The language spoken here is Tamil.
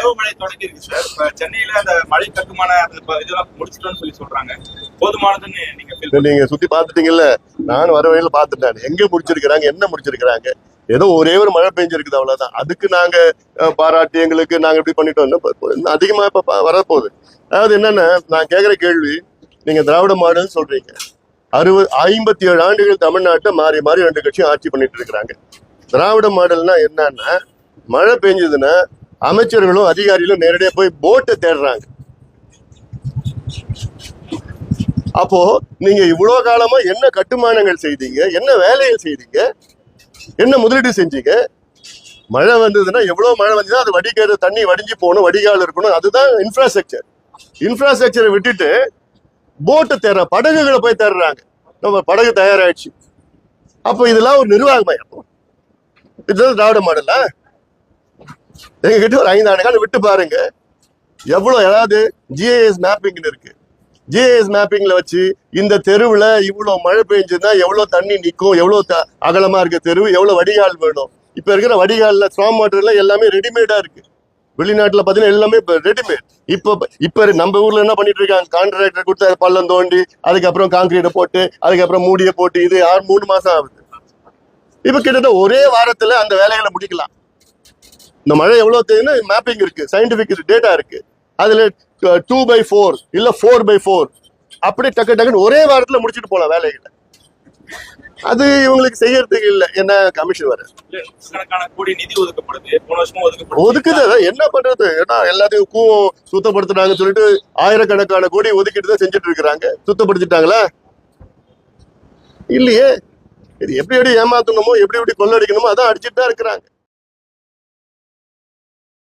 பருவமழை தொடங்கி இருக்கு சார் இப்ப சென்னையில அந்த மழை கட்டுமான இதெல்லாம் முடிச்சிட்டோம்னு சொல்லி சொல்றாங்க. போதுமானதுன்னு நீங்க நீங்க சுத்தி பாத்துட்டீங்கல்ல நான் வர வழியில பாத்துட்டேன் எங்க முடிச்சிருக்கிறாங்க என்ன முடிச்சிருக்கிறாங்க? ஏதோ ஒரே ஒரு மழை பெஞ்சிருக்குது அவ்வளவுதான். அதுக்கு நாங்க பாராட்டி எங்களுக்கு நாங்க இப்படி பண்ணிட்டோம் அதிகமா இப்ப வரப்போகுது. அதாவது என்னன்னா நான் கேக்குற கேள்வி நீங்க திராவிட மாடல் சொல்றீங்க. அறுபது ஐம்பத்தி ஏழு ஆண்டுகள் தமிழ்நாட்டை மாறி மாறி ரெண்டு கட்சியும் ஆட்சி பண்ணிட்டு இருக்கிறாங்க. திராவிட மாடல்னா என்னன்னா மழை பெஞ்சதுன்னா அமைச்சர்களும் அதிகாரிகளும் நேரடியாக போய் போட்டை தேடுறாங்க. அப்போ நீங்க இவ்வளவு காலமா என்ன கட்டுமானங்கள் செய்தீங்க? என்ன வேலைகள் செய்தீங்க? என்ன முதலீடு செஞ்சீங்க? மழை வந்ததுன்னா எவ்வளவு மழை வந்ததுன்னா அது வடிக்கிற தண்ணி வடிஞ்சு போகணும் வடிகால் இருக்கணும் அதுதான் இன்ஃப்ராஸ்ட்ரக்சர் இன்ஃப்ராஸ்ட்ரக்சரை விட்டுட்டு போட்டை தேடுற படகுகளை போய் தேடுறாங்க. நம்ம படகு தயாராயிடுச்சு. அப்போ இதெல்லாம் ஒரு நிர்வாகமயம். இதுதான் திராவிட மாடலா? எங்க கிட்ட ஒரு ஐந்து ஆண்டு காலம் விட்டு பாருங்க. எவ்வளவு அதாவது ஜிஐஎஸ் மேப்பிங்னு இருக்கு. ஜிஐஎஸ் மேப்பிங்ல வச்சு இந்த தெருவுல இவ்வளவு மழை பெஞ்சதுன்னா எவ்வளவு தண்ணி நிக்கும் எவ்வளவு த- அகலமா இருக்க தெருவு எவ்வளவு வடிகால் வேணும். இப்ப இருக்கிற வடிகாலில் ஸ்ட்ராங் வாட்டர்லாம் எல்லாமே ரெடிமேடா இருக்கு. வெளிநாட்டுல பாத்தீங்கன்னா எல்லாமே இப்ப ரெடிமேட் இப்ப இப்ப நம்ம ஊர்ல என்ன பண்ணிட்டு இருக்காங்க? கான்ட்ராக்டர் கொடுத்து அதை பள்ளம் தோண்டி அதுக்கப்புறம் காங்கிரீட்டை போட்டு அதுக்கப்புறம் மூடியை போட்டு இது ஆறு மூணு மாசம் ஆகுது. இப்ப கிட்டத்தட்ட ஒரே வாரத்துல அந்த வேலைகளை முடிக்கலாம். இந்த மழை எவ்வளவு தெரியுதுன்னா மேப்பிங் இருக்கு சயின்டிபிக் டேட்டா இருக்கு. அதுல டூ பை ஃபோர் இல்ல ஃபோர் பை ஃபோர் அப்படி டக்கு டக்குன்னு ஒரே வாரத்துல முடிச்சுட்டு போலாம் வேலைகளை. அது இவங்களுக்கு செய்யறதுக்கு இல்ல. என்ன கமிஷன் வர ஒதுக்குது. என்ன பண்றது? ஏன்னா எல்லாத்தையும் கூ சுத்தப்படுத்துறாங்கன்னு சொல்லிட்டு ஆயிரக்கணக்கான கோடி ஒதுக்கிட்டு தான் செஞ்சுட்டு இருக்கிறாங்க. சுத்தப்படுத்திட்டாங்களா? இல்லையே. இது எப்படி எப்படி ஏமாத்தணுமோ எப்படி எப்படி கொள்ளடிக்கணுமோ அதான் அடிச்சுட்டு தான் இருக்கிறாங்க.